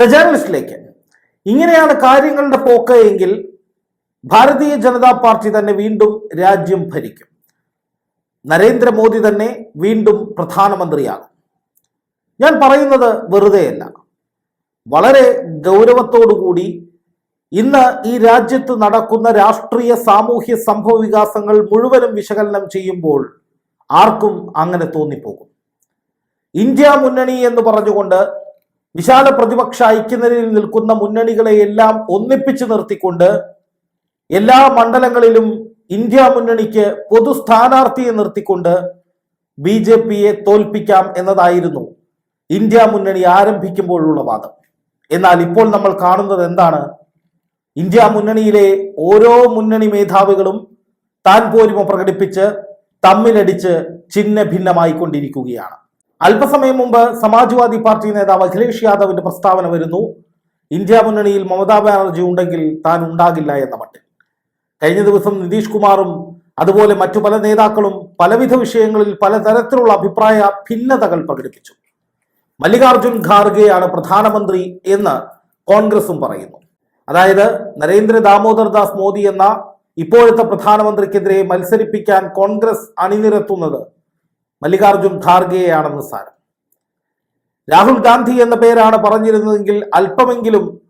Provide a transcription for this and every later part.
The ജേർണലിസ്റ്റിലേക്ക് ഇങ്ങനെയാണ് കാര്യങ്ങളുടെ പോക്ക് എങ്കിൽ ഭാരതീയ ജനതാ പാർട്ടി തന്നെ വീണ്ടും രാജ്യം ഭരിക്കും. നരേന്ദ്രമോദി തന്നെ വീണ്ടും പ്രധാനമന്ത്രിയാകും. ഞാൻ പറയുന്നത് വെറുതെയല്ല. വളരെ ഗൗരവത്തോടുകൂടി ഇന്ന് ഈ രാജ്യത്ത് നടക്കുന്ന രാഷ്ട്രീയ സാമൂഹ്യ സംഭവ വികാസങ്ങൾ മുഴുവനും വിശകലനം ചെയ്യുമ്പോൾ ആർക്കും അങ്ങനെ തോന്നിപ്പോകും. ഇന്ത്യ മുന്നണി എന്ന് പറഞ്ഞുകൊണ്ട് വിശാല പ്രതിപക്ഷ ഐക്യനിരയിൽ നിൽക്കുന്ന മുന്നണികളെ എല്ലാം ഒന്നിപ്പിച്ചു നിർത്തിക്കൊണ്ട് എല്ലാ മണ്ഡലങ്ങളിലും ഇന്ത്യ മുന്നണിക്ക് പൊതു സ്ഥാനാർത്ഥിയെ നിർത്തിക്കൊണ്ട് ബി ജെ പിയെ തോൽപ്പിക്കാം എന്നതായിരുന്നു ഇന്ത്യ മുന്നണി ആരംഭിക്കുമ്പോഴുള്ള വാദം. എന്നാൽ ഇപ്പോൾ നമ്മൾ കാണുന്നത് എന്താണ്? ഇന്ത്യ മുന്നണിയിലെ ഓരോ മുന്നണി മേധാവികളും താൻ പോരുമ പ്രകടിപ്പിച്ച് തമ്മിലടിച്ച് ചിഹ്ന ഭിന്നമായി കൊണ്ടിരിക്കുകയാണ് അല്പസമയം മുമ്പ് സമാജ്വാദി പാർട്ടി നേതാവ് അഖിലേഷ് യാദവിന്റെ പ്രസ്താവന വരുന്നു. ഇന്ത്യ മുന്നണിയിൽ മമതാ ബാനർജി ഉണ്ടെങ്കിൽ താൻ ഉണ്ടാകില്ല എന്ന മട്ടിൽ. കഴിഞ്ഞ ദിവസം നിതീഷ് കുമാറും അതുപോലെ മറ്റു പല നേതാക്കളും പലവിധ വിഷയങ്ങളിൽ പലതരത്തിലുള്ള അഭിപ്രായ ഭിന്നതകൾ പ്രകടിപ്പിച്ചു. മല്ലികാർജുൻ ഖാർഗെയാണ് പ്രധാനമന്ത്രി എന്ന് കോൺഗ്രസും പറയുന്നു. അതായത് നരേന്ദ്ര ദാമോദർ ദാസ് മോദി എന്ന ഇപ്പോഴത്തെ പ്രധാനമന്ത്രിക്കെതിരെ മത്സരിപ്പിക്കാൻ കോൺഗ്രസ് അണിനിരത്തുന്നത് മല്ലികാർജുൻ ഖാർഗെയാണെന്ന് സാരം. രാഹുൽ ഗാന്ധി എന്ന പേരാണ് പറഞ്ഞിരുന്നതെങ്കിൽ അല്പമെങ്കിലും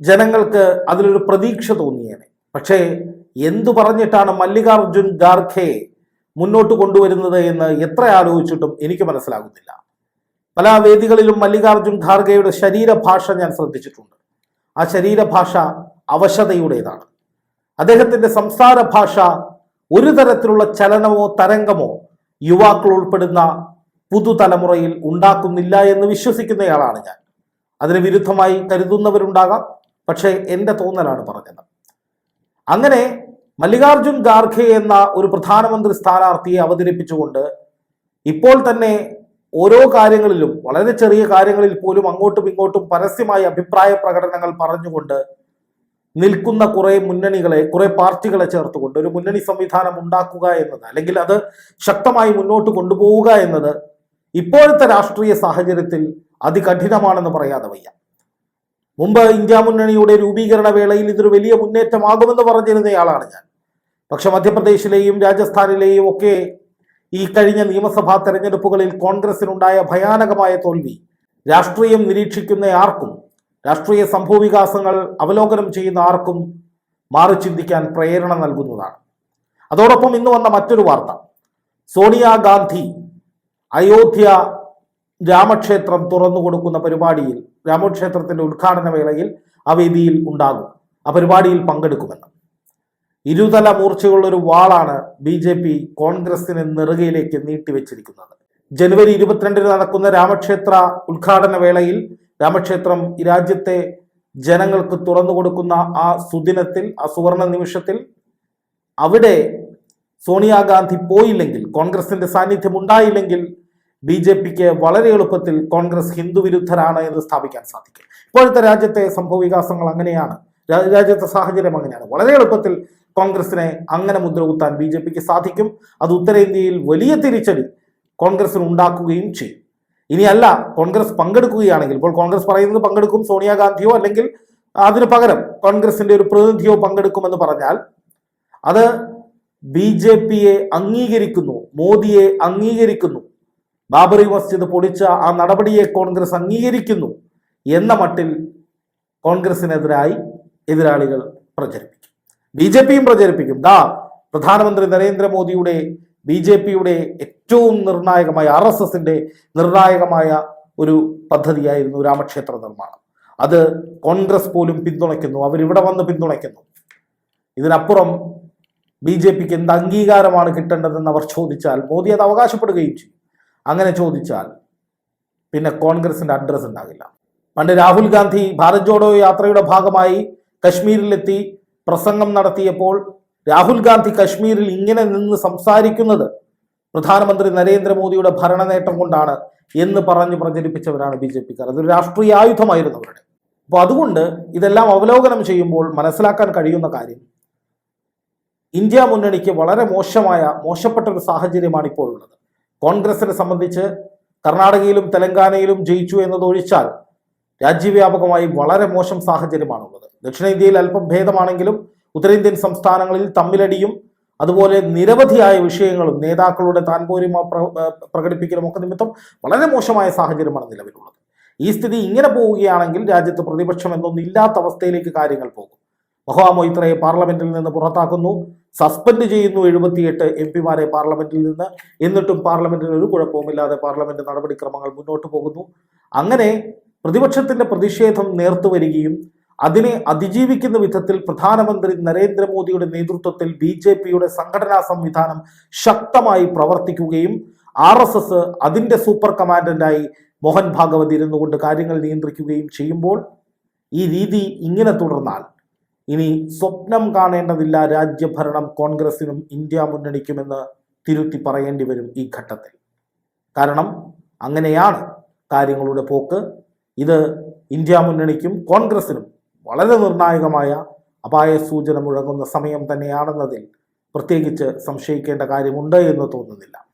ജനങ്ങൾക്ക് അതിലൊരു പ്രതീക്ഷ തോന്നിയേനെ. പക്ഷേ എന്തു പറഞ്ഞിട്ടാണ് മല്ലികാർജുൻ ഖാർഖെ മുന്നോട്ട് കൊണ്ടുവരുന്നത് എന്ന് എത്ര ആലോചിച്ചിട്ടും എനിക്ക് മനസ്സിലാകുന്നില്ല. പല വേദികളിലും മല്ലികാർജുൻ ഖാർഗെയുടെ ശരീരഭാഷ ഞാൻ ശ്രദ്ധിച്ചിട്ടുണ്ട്. ആ ശരീരഭാഷ അവശതയുടേതാണ്. അദ്ദേഹത്തിന്റെ സംസാര ഭാഷ ഒരു തരത്തിലുള്ള ചലനമോ തരംഗമോ യുവാക്കൾ ഉൾപ്പെടുന്ന പുതുതലമുറയിൽ ഉണ്ടാക്കുന്നില്ല എന്ന് വിശ്വസിക്കുന്നയാളാണ് ഞാൻ. അതിന് വിരുദ്ധമായി കരുതുന്നവരുണ്ടാകാം. പക്ഷേ എന്റെ തോന്നലാണ് പറഞ്ഞത്. അങ്ങനെ മല്ലികാർജുൻ ഖാർഖെ എന്ന ഒരു പ്രധാനമന്ത്രി സ്ഥാനാർത്ഥിയെ അവതരിപ്പിച്ചുകൊണ്ട് ഇപ്പോൾ തന്നെ ഓരോ കാര്യങ്ങളിലും വളരെ ചെറിയ കാര്യങ്ങളിൽ പോലും അങ്ങോട്ടും ഇങ്ങോട്ടും പരസ്യമായ അഭിപ്രായ പ്രകടനങ്ങൾ പറഞ്ഞുകൊണ്ട് നിൽക്കുന്ന കുറെ മുന്നണികളെ കുറെ പാർട്ടികളെ ചേർത്തുകൊണ്ട് ഒരു മുന്നണി സംവിധാനം ഉണ്ടാക്കുക എന്നത് അല്ലെങ്കിൽ അത് ശക്തമായി മുന്നോട്ട് കൊണ്ടുപോവുക എന്നത് ഇപ്പോഴത്തെ രാഷ്ട്രീയ സാഹചര്യത്തിൽ അതികഠിനമാണെന്ന് പറയാതെ വയ്യ. മുമ്പ് ഇന്ത്യ മുന്നണിയുടെ രൂപീകരണ വേളയിൽ ഇതൊരു വലിയ മുന്നേറ്റമാകുമെന്ന് പറഞ്ഞിരുന്നയാളാണ് ഞാൻ. പക്ഷെ മധ്യപ്രദേശിലെയും രാജസ്ഥാനിലെയും ഒക്കെ ഈ കഴിഞ്ഞ നിയമസഭാ തെരഞ്ഞെടുപ്പുകളിൽ കോൺഗ്രസിനുണ്ടായ ഭയാനകമായ തോൽവി രാഷ്ട്രീയം നിരീക്ഷിക്കുന്ന ആർക്കും രാഷ്ട്രീയ സംഭവവികാസങ്ങൾ അവലോകനം ചെയ്യുന്ന ആർക്കും മാറി ചിന്തിക്കാൻ പ്രേരണ നൽകുന്നതാണ്. അതോടൊപ്പം ഇന്ന് വന്ന മറ്റൊരു വാർത്ത. സോണിയാഗാന്ധി അയോധ്യ രാമക്ഷേത്രം തുറന്നു കൊടുക്കുന്ന പരിപാടിയിൽ രാമക്ഷേത്രത്തിന്റെ ഉദ്ഘാടന വേളയിൽ ആ വേദിയിൽ ഉണ്ടാകും. ആ പരിപാടിയിൽ പങ്കെടുക്കുമെന്ന്. ഇരുതല മൂർച്ചയുള്ള ഒരു വാളാണ് ബി ജെ പി കോൺഗ്രസിന് നെറുകയിലേക്ക് നീട്ടിവെച്ചിരിക്കുന്നത്. ജനുവരി ഇരുപത്തിരണ്ടിന് നടക്കുന്ന രാമക്ഷേത്ര ഉദ്ഘാടന വേളയിൽ രാമക്ഷേത്രം ഈ രാജ്യത്തെ ജനങ്ങൾക്ക് തുറന്നു കൊടുക്കുന്ന ആ സുദിനത്തിൽ ആ സുവർണ നിമിഷത്തിൽ അവിടെ സോണിയാഗാന്ധി പോയില്ലെങ്കിൽ കോൺഗ്രസിന്റെ സാന്നിധ്യം ഉണ്ടായില്ലെങ്കിൽ ബി ജെ പിക്ക് വളരെ എളുപ്പത്തിൽ കോൺഗ്രസ് ഹിന്ദു വിരുദ്ധരാണ് എന്ന് സ്ഥാപിക്കാൻ സാധിക്കും. ഇപ്പോഴത്തെ രാജ്യത്തെ സംഭവ വികാസങ്ങൾ അങ്ങനെയാണ്. രാജ്യത്തെ സാഹചര്യം അങ്ങനെയാണ്. വളരെ എളുപ്പത്തിൽ കോൺഗ്രസിനെ അങ്ങനെ മുദ്ര കുത്താൻ ബി സാധിക്കും. അത് ഉത്തരേന്ത്യയിൽ വലിയ തിരിച്ചടി കോൺഗ്രസിന് ഉണ്ടാക്കുകയും ചെയ്യും. ഇനിയല്ല കോൺഗ്രസ് പങ്കെടുക്കുകയാണെങ്കിൽ ഇപ്പോൾ കോൺഗ്രസ് പറയുന്നത് പങ്കെടുക്കും സോണിയാഗാന്ധിയോ അല്ലെങ്കിൽ അതിന് പകരം കോൺഗ്രസിന്റെ ഒരു പ്രതിനിധിയോ പങ്കെടുക്കുമെന്ന് പറഞ്ഞാൽ അത് ബി ജെ പിയെ അംഗീകരിക്കുന്നു മോദിയെ അംഗീകരിക്കുന്നു. ബാബറി മസ്ജിദ് പൊളിച്ച ആ നടപടിയെ കോൺഗ്രസ് അംഗീകരിക്കുന്നു എന്ന മട്ടിൽ കോൺഗ്രസിനെതിരായി എതിരാളികൾ പ്രചരിപ്പിക്കും. ബി ജെ പിയും പ്രചരിപ്പിക്കും. ദാ പ്രധാനമന്ത്രി നരേന്ദ്രമോദിയുടെ ബി ജെ പിയുടെ ഏറ്റവും നിർണായകമായ ആർ എസ് എസിന്റെ നിർണായകമായ ഒരു പദ്ധതിയായിരുന്നു രാമക്ഷേത്ര നിർമ്മാണം. അത് കോൺഗ്രസ് പോലും പിന്തുണയ്ക്കുന്നു. അവരിവിടെ വന്ന് പിന്തുണയ്ക്കുന്നു. ഇതിനപ്പുറം ബി ജെ പിക്ക് എന്ത് അംഗീകാരമാണ് കിട്ടേണ്ടതെന്ന് അവർ ചോദിച്ചാൽ മോദി അത് അവകാശപ്പെടുകയും ചെയ്യും. അങ്ങനെ ചോദിച്ചാൽ പിന്നെ കോൺഗ്രസിന്റെ അഡ്രസ് ഉണ്ടാകില്ല. പണ്ട് രാഹുൽ ഗാന്ധി ഭാരത് ജോഡോ യാത്രയുടെ ഭാഗമായി കശ്മീരിലെത്തി പ്രസംഗം നടത്തിയപ്പോൾ രാഹുൽ ഗാന്ധി കശ്മീരിൽ ഇങ്ങനെ നിന്ന് സംസാരിക്കുന്നത് പ്രധാനമന്ത്രി നരേന്ദ്രമോദിയുടെ ഭരണ നേട്ടം കൊണ്ടാണ് എന്ന് പറഞ്ഞ് പ്രചരിപ്പിച്ചവരാണ് ബി ജെ പിക്കാർ. അതൊരു രാഷ്ട്രീയ ആയുധമായിരുന്നു അവരുടെ. അപ്പോൾ അതുകൊണ്ട് ഇതെല്ലാം അവലോകനം ചെയ്യുമ്പോൾ മനസ്സിലാക്കാൻ കഴിയുന്ന കാര്യം ഇന്ത്യ മുന്നണിക്ക് വളരെ മോശമായ മോശപ്പെട്ട ഒരു സാഹചര്യമാണ് ഇപ്പോൾ ഉള്ളത്. കോൺഗ്രസിനെ സംബന്ധിച്ച് കർണാടകയിലും തെലങ്കാനയിലും ജയിച്ചു എന്നതൊഴിച്ചാൽ രാജ്യവ്യാപകമായി വളരെ മോശം സാഹചര്യമാണുള്ളത്. ദക്ഷിണേന്ത്യയിൽ അല്പം ഭേദമാണെങ്കിലും ഉത്തരേന്ത്യൻ സംസ്ഥാനങ്ങളിൽ തമ്മിലടിയും അതുപോലെ നിരവധിയായ വിഷയങ്ങളും നേതാക്കളുടെ താൻപോരിമ പ്രകടിപ്പിക്കലും ഒക്കെ നിമിത്തം വളരെ മോശമായ സാഹചര്യമാണ് നിലവിലുള്ളത്. ഈ സ്ഥിതി ഇങ്ങനെ പോവുകയാണെങ്കിൽ രാജ്യത്ത് പ്രതിപക്ഷം എന്നൊന്നില്ലാത്ത അവസ്ഥയിലേക്ക് കാര്യങ്ങൾ പോകും. മഹുവാ മൊയ്ത്രയെ പാർലമെന്റിൽ നിന്ന് പുറത്താക്കുന്നു. സസ്പെൻഡ് ചെയ്യുന്നു എഴുപത്തിയെട്ട് എം പിമാരെ പാർലമെന്റിൽ നിന്ന്. എന്നിട്ടും പാർലമെന്റിൽ ഒരു കുഴപ്പവുമില്ലാതെ പാർലമെന്റ് നടപടിക്രമങ്ങൾ മുന്നോട്ട് പോകുന്നു. അങ്ങനെ പ്രതിപക്ഷത്തിന്റെ പ്രതിഷേധം നേർത്തു വരികയും അതിനെ അതിജീവിക്കുന്ന വിധത്തിൽ പ്രധാനമന്ത്രി നരേന്ദ്രമോദിയുടെ നേതൃത്വത്തിൽ ബി ജെ പിയുടെ സംഘടനാ സംവിധാനം ശക്തമായി പ്രവർത്തിക്കുകയും ആർ എസ് എസ് അതിന്റെ സൂപ്പർ കമാൻഡന്റായി മോഹൻ ഭാഗവത് ഇരുന്നുകൊണ്ട് കാര്യങ്ങൾ നിയന്ത്രിക്കുകയും ചെയ്യുമ്പോൾ ഈ രീതി ഇങ്ങനെ തുടർന്നാൽ ഇനി സ്വപ്നം കാണേണ്ടതില്ല രാജ്യഭരണം കോൺഗ്രസിനും ഇന്ത്യ മുന്നണിക്കുമെന്ന് തിരുത്തി പറയേണ്ടി വരും ഈ ഘട്ടത്തിൽ. കാരണം അങ്ങനെയാണ് കാര്യങ്ങളുടെ പോക്ക്. ഇത് ഇന്ത്യ മുന്നണിക്കും കോൺഗ്രസിനും വളരെ നിർണായകമായ അപായ സൂചന മുഴങ്ങുന്ന സമയം തന്നെയാണെന്നതിൽ പ്രത്യേകിച്ച് സംശയിക്കേണ്ട കാര്യമുണ്ട് എന്ന് തോന്നുന്നില്ല.